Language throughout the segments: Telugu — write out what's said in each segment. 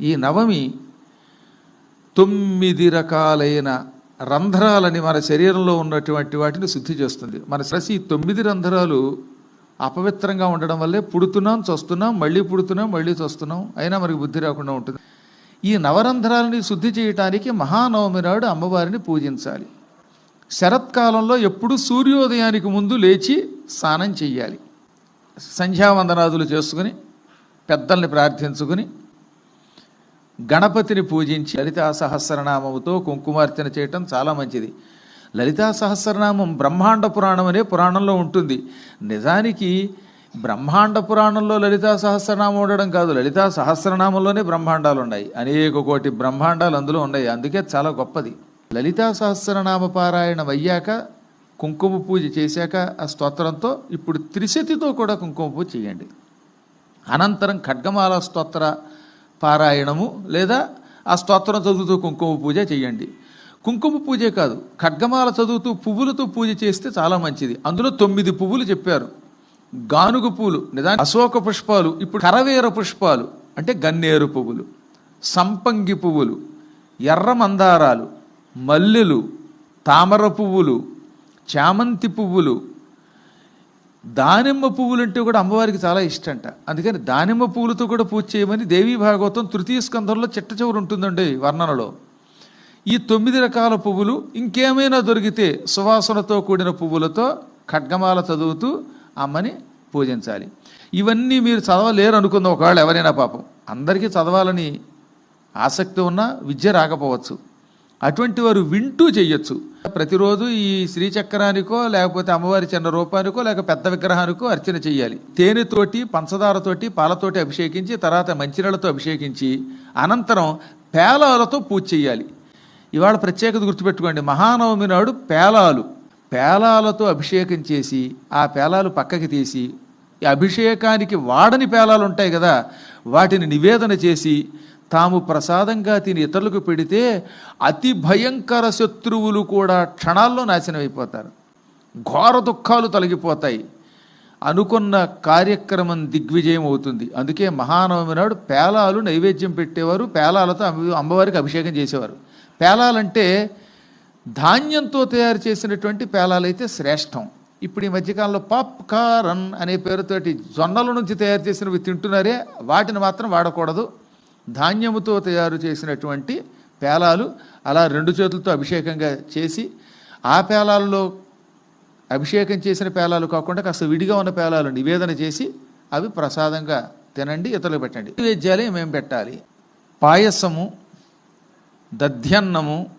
ఈ నవమి తొమ్మిది రకాలైన రంధ్రాలని మన శరీరంలో ఉన్నటువంటి వాటిని శుద్ధి చేస్తుంది. మన శిరసి తొమ్మిది రంధ్రాలు అపవిత్రంగా ఉండడం వల్లే పుడుతున్నాం చస్తున్నాం మళ్ళీ పుడుతున్నాం మళ్ళీ చస్తున్నాం అయినా మనకి బుద్ధి రాకుండా ఉంటుంది. ఈ నవరంధ్రాలని శుద్ధి చేయటానికి మహానవమి నాడు అమ్మవారిని పూజించాలి. శరత్కాలంలో ఎప్పుడు సూర్యోదయానికి ముందు లేచి స్నానం చెయ్యాలి. సంధ్యావందనాదులు చేసుకుని పెద్దల్ని ప్రార్థించుకుని గణపతిని పూజించి లలితా సహస్రనామముతో కుంకుమార్చన చేయటం చాలా మంచిది. లలితా సహస్రనామం బ్రహ్మాండ పురాణం అనే పురాణంలో ఉంటుంది. నిజానికి బ్రహ్మాండ పురాణంలో లలితా సహస్రనామం ఉండడం కాదు. లలితా సహస్రనామంలోనే బ్రహ్మాండాలు ఉన్నాయి అనేక కోటి బ్రహ్మాండాలు అందులో ఉన్నాయి. అందుకే చాలా గొప్పది. లలితా సహస్రనామ పారాయణం అయ్యాక కుంకుమ పూజ చేశాక ఆ స్తోత్రంతో ఇప్పుడు త్రిశతితో కూడా కుంకుమ పూజ చేయండి. అనంతరం ఖడ్గమాల స్తోత్ర పారాయణము లేదా ఆ స్తోత్రం చదువుతూ కుంకుమ పూజ చేయండి. కుంకుమ పూజే కాదు ఖడ్గమాల చదువుతూ పువ్వులతో పూజ చేస్తే చాలా మంచిది. అందులో తొమ్మిది పువ్వులు చెప్పారు. గానుగ పూలు నిజానికి అశోక పుష్పాలు ఇప్పుడు కరవేర పుష్పాలు అంటే గన్నేరు పువ్వులు సంపంగి పువ్వులు ఎర్ర మందారాలు మల్లెలు తామర పువ్వులు చామంతి పువ్వులు దానిమ్మ పువ్వులు అంటే కూడా అమ్మవారికి చాలా ఇష్టంట. అందుకని దానిమ్మ పువ్వులతో కూడా పూజ చేయమని దేవీ భాగవతం తృతీయ స్కంధంలో చిట్ట చివరి ఉంటుందండి వర్ణనలో. ఈ తొమ్మిది రకాల పువ్వులు ఇంకేమైనా దొరికితే సువాసనతో కూడిన పువ్వులతో ఖడ్గమాల చదువుతూ అమ్మని పూజించాలి. ఇవన్నీ మీరు చదవలేరు అనుకుందాం ఒకవేళ ఎవరైనా పాపం. అందరికీ చదవాలని ఆసక్తి ఉన్నా విద్య రాకపోవచ్చు. అటువంటి వారు వింటూ చేయొచ్చు. ప్రతిరోజు ఈ శ్రీచక్రానికో లేకపోతే అమ్మవారి చిన్న రూపానికో లేక పెద్ద విగ్రహానికో అర్చన చేయాలి. తేనెతోటి పంచదారతోటి పాలతోటి అభిషేకించి తర్వాత మంచినీళ్ళతో అభిషేకించి అనంతరం పేలాలతో పూజ చేయాలి. ఇవాళ ప్రత్యేకత గుర్తుపెట్టుకోండి. మహానవమి నాడు పేలాలు. పేలాలతో అభిషేకం చేసి ఆ పేలాలు పక్కకి తీసి ఈ అభిషేకానికి వాడని పేలాలు ఉంటాయి కదా వాటిని నివేదన చేసి తాము ప్రసాదంగా తిని ఇతరులకు పెడితే అతి భయంకర శత్రువులు కూడా క్షణాల్లో నాశనం అయిపోతారు. ఘోర దుఃఖాలు తొలగిపోతాయి. అనుకున్న కార్యక్రమం దిగ్విజయం అవుతుంది. అందుకే మహానవమి నాడు పేలాలు నైవేద్యం పెట్టేవారు. పేలాలతో అమ్మవారికి అభిషేకం చేసేవారు. పేలాలంటే ధాన్యంతో తయారు చేసినటువంటి పేలాలైతే శ్రేష్టం. ఇప్పుడు ఈ మధ్యకాలంలో పాప్కారన్ అనే పేరుతోటి జొన్నల నుంచి తయారు చేసినవి తింటున్నారే వాటిని మాత్రం వాడకూడదు. ధాన్యముతో తయారు చేసినటువంటి పేలాలు అలా రెండు చేతులతో అభిషేకంగా చేసి ఆ పేలాలలో అభిషేకం చేసిన పేలాలు కాకుండా కాస్త విడిగా ఉన్న పేలాలు నివేదన చేసి అవి ప్రసాదంగా తినండి ఇతరులు పెట్టండి. నైవేద్యాలు ఏమేమి పెట్టాలి. పాయసము దధ్యన్నము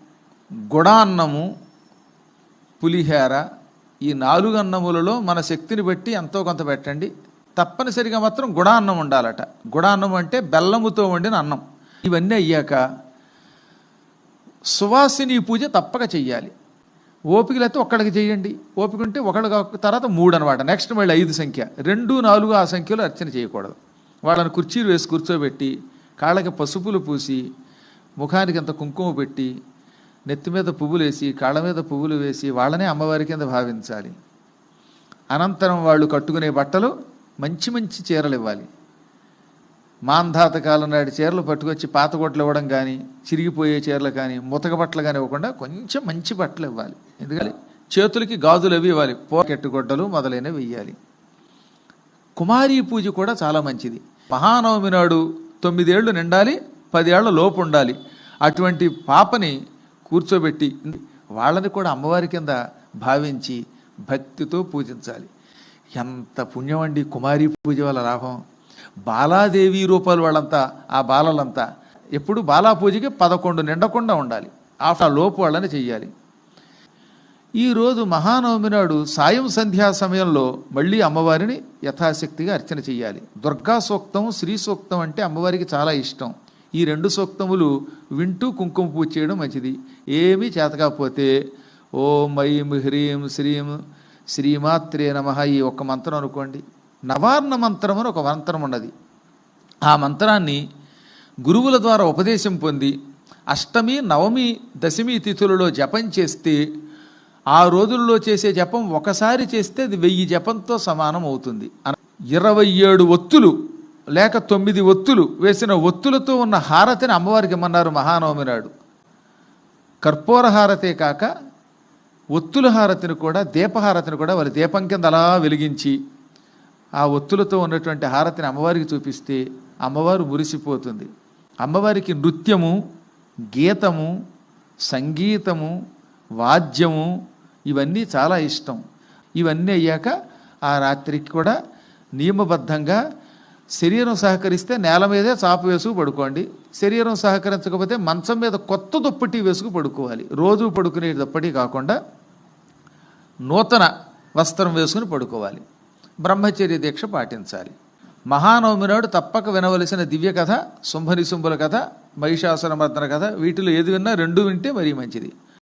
గుడాన్నము పులిహేర ఈ నాలుగు అన్నములలో మన శక్తిని బట్టి ఎంతో కొంత పెట్టండి. తప్పనిసరిగా మాత్రం గుడాన్నం ఉండాలట. గుడాన్నం అంటే బెల్లముతో వండిన అన్నం. ఇవన్నీ అయ్యాక సువాసిని పూజ తప్పక చెయ్యాలి. ఓపికలైతే ఒక్కడికి చేయండి. ఓపిక ఉంటే ఒకళ్ళు తర్వాత మూడు అనమాట నెక్స్ట్ మళ్ళీ ఐదు సంఖ్య. రెండు నాలుగు ఆ సంఖ్యలో అర్చన చేయకూడదు. వాళ్ళని కుర్చీలు వేసి కూర్చోబెట్టి కాళ్ళకి పసుపులు పూసి ముఖానికి అంత కుంకుమ పెట్టి నెత్తి మీద పువ్వులు వేసి కాళ్ళ మీద పువ్వులు వేసి వాళ్ళనే అమ్మవారి కింద భావించాలి. అనంతరం వాళ్ళు కట్టుకునే బట్టలు మంచి మంచి చీరలు ఇవ్వాలి. మాంధాత కాలం నాటి చీరలు పట్టుకొచ్చి పాత కొట్లు ఇవ్వడం కానీ చిరిగిపోయే చీరలు కానీ ముతక బట్టలు కానీ ఇవ్వకుండా కొంచెం మంచి బట్టలు ఇవ్వాలి. ఎందుకంటే చేతులకి గాజులు అవి ఇవ్వాలి. పోకెట్టు గొడ్డలు మొదలైనవి వెయ్యాలి కుమారీ పూజ కూడా చాలా మంచిది. మహానవమి నాడు తొమ్మిదేళ్ళు నిండాలి పదేళ్ళ లోపు ఉండాలి. అటువంటి పాపని కూర్చోబెట్టి వాళ్ళని కూడా అమ్మవారి కింద భావించి భక్తితో పూజించాలి. ఎంత పుణ్యం అండి కుమారి పూజ వల్ల లాభం. బాలాదేవి రూపాలు వాళ్ళంతా ఆ బాలలంతా ఎప్పుడు బాలా పూజకి పదకొండు నిండకుండా ఉండాలి. ఆ లోపు వాళ్ళని చెయ్యాలి. ఈరోజు మహానవమి నాడు సాయం సంధ్యా సమయంలో మళ్ళీ అమ్మవారిని యథాశక్తిగా అర్చన చెయ్యాలి. దుర్గా సూక్తం శ్రీ సూక్తం అంటే అమ్మవారికి చాలా ఇష్టం. ఈ రెండు సూక్తములు వింటూ కుంకుమ పూజ చేయడం మంచిది. ఏమీ చేతకాకపోతే ఓం ఐం హ్రీం శ్రీం శ్రీమాత్రే నమ ఈ ఒక్క మంత్రం అనుకోండి. నవార్ణ మంత్రం అని ఒక మంత్రం ఉన్నది. ఆ మంత్రాన్ని గురువుల ద్వారా ఉపదేశం పొంది అష్టమి నవమి దశమి తిథులలో జపం చేస్తే ఆ రోజుల్లో చేసే జపం ఒకసారి చేస్తే అది వెయ్యి జపంతో సమానం అవుతుంది. ఇరవై ఏడు ఒత్తులు లేక తొమ్మిది ఒత్తులు వేసిన ఒత్తులతో ఉన్న హారతిని అమ్మవారికి ఇమ్మన్నారు మహానవమి నాడు. కర్పూర హారతే కాక ఒత్తుల హారతిని కూడా దీపహారతిని కూడా వాళ్ళ దీపం కింద అలా వెలిగించి ఆ ఒత్తులతో ఉన్నటువంటి హారతిని అమ్మవారికి చూపిస్తే అమ్మవారు మురిసిపోతుంది. అమ్మవారికి నృత్యము గీతము సంగీతము వాద్యము ఇవన్నీ చాలా ఇష్టం. ఇవన్నీ అయ్యాక ఆ రాత్రికి కూడా నియమబద్ధంగా శరీరం సహకరిస్తే నేల మీదే చాప వేసుకు పడుకోండి. శరీరం సహకరించకపోతే మంచం మీద కొత్త దుప్పటి వేసుకు పడుకోవాలి. రోజు పడుకునే దుప్పటి కాకుండా నూతన వస్త్రం వేసుకుని పడుకోవాలి. బ్రహ్మచర్య దీక్ష పాటించాలి. మహానవమి నాడు తప్పక వినవలసిన దివ్య కథ శుంభనిశుంభుల కథ మహిషాసుర మర్దన కథ వీటిలో ఏది విన్నా రెండు వింటే మరీ మంచిది.